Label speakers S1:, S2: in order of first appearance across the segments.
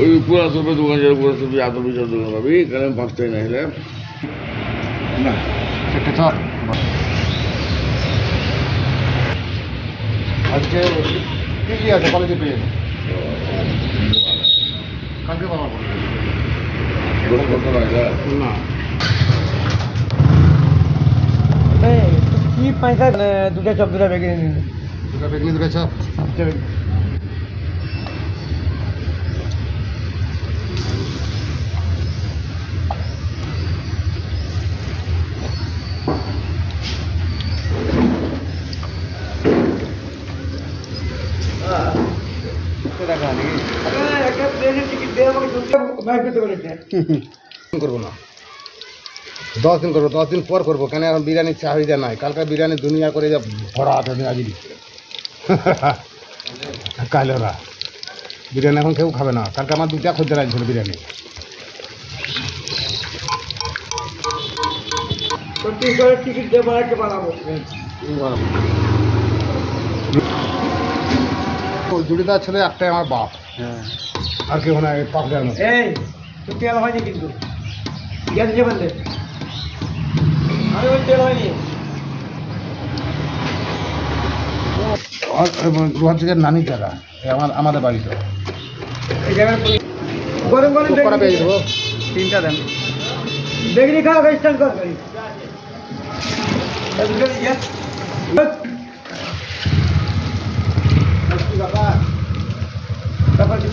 S1: ওই দোকান যাবে পুরা সবজি আদর বিচার দোকান পাবি কারণ পাঁচটায় না হলে
S2: না আজকে কি কি আছে কলেজে পেয়ে? কালকে বাবা বলবে
S1: দশ বছর আগে।
S2: না।
S3: কি পয়সা দুটা চপ দুটা বেগে নিন
S2: দুটা বেগনি দুটা চাপ। করব না দশ দিন করব দশ দিন পর করব। কেন এখন বিরিয়ানির চাহিদা নাই? কালকে বিরিয়ানি দুনিয়া করে যা ভরা আছে আজ কাল ওরা। বিরিয়ানি এখন কেউ খাবে না। কালকে আমার দুটা খদ্দের আসছিল বিরিয়ানি।
S3: টিকিট বাড়াতে বানাবো।
S2: জুড়িদার ছেলে একটাই আমার বাপ। আর কেউ না পাক দেয় না
S3: এই তেল হয়নি কিন্তু। গ্যাস যে বললে আমি ওই তেল হয়নি।
S2: রোহান থেকে নানির জায়গা আমার আমাদের বাড়িতে।
S3: এই জায়গায় গরম গরম
S2: করা পেয়ে দেবো
S3: তিনটা দেন। বেগনি খাও কর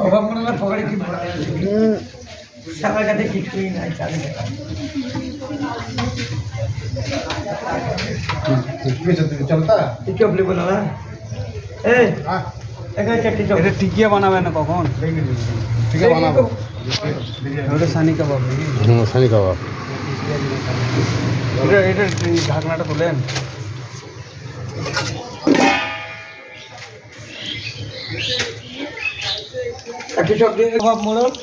S3: অভাব মনে হয় পকেটে কি সাবার কাছে কিছুই নাই চপ
S4: টিকিয়া বানাবে না কখন
S2: ঠিক বানাবো
S4: ওটা সানি কাবাব
S2: সানি কাবাব
S4: ঢাকনাটা খুলেন
S3: চারটি চপ দিয়ে অভাব মোড়
S2: আবার